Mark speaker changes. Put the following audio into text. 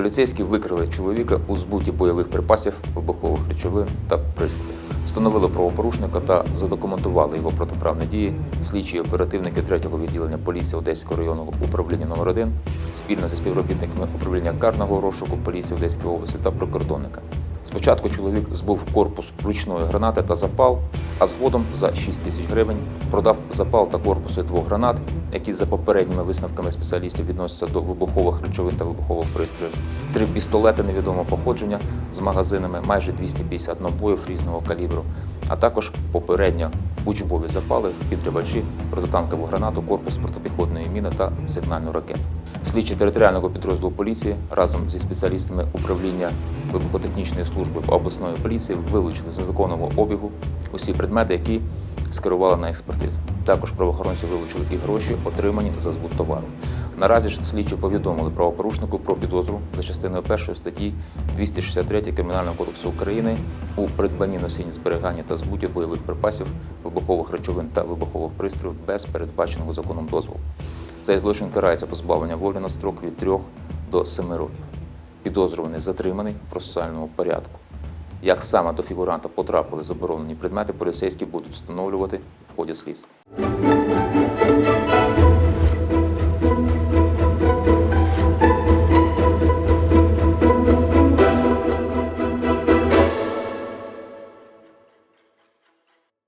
Speaker 1: Поліцейські викрили чоловіка у збуті бойових припасів, вибухових речовин та пристроїв. Встановили правопорушника та задокументували його протиправні дії. Слідчі оперативники 3-го відділення поліції Одеського районного управління номер 1 спільно зі співробітниками управління карного розшуку поліції Одеської області та прикордонника. Спочатку чоловік збув корпус ручної гранати та запал, а згодом за 6 тисяч гривень продав запал та корпуси двох гранат, які за попередніми висновками спеціалістів відносяться до вибухових речовин та вибухових пристроїв, три пістолети невідомого походження з магазинами, майже 250 набоїв різного калібру, а також попередньо учбові запали, підривачі, протитанкову гранату, корпус протипіхотної міни та сигнальну ракету. Слідчі територіального підрозділу поліції разом зі спеціалістами управління вибухотехнічної служби обласної поліції вилучили з незаконного обігу усі предмети, які скерували на експертизу. Також правоохоронці вилучили і гроші, отримані за збут товару. Наразі ж слідчі повідомили правопорушнику про підозру за частиною 1 статті 263 Кримінального кодексу України у придбанні носінні зберіганні та збуті бойових припасів, вибухових речовин та вибухових пристроїв без передбаченого законом дозволу. Цей злочин карається позбавлення волі на строк від 3 до 7 років. Підозрюваний затриманий в процесуальному порядку. Як саме до фігуранта потрапили заборонені предмети, поліцейські будуть встановлювати в ході слідства.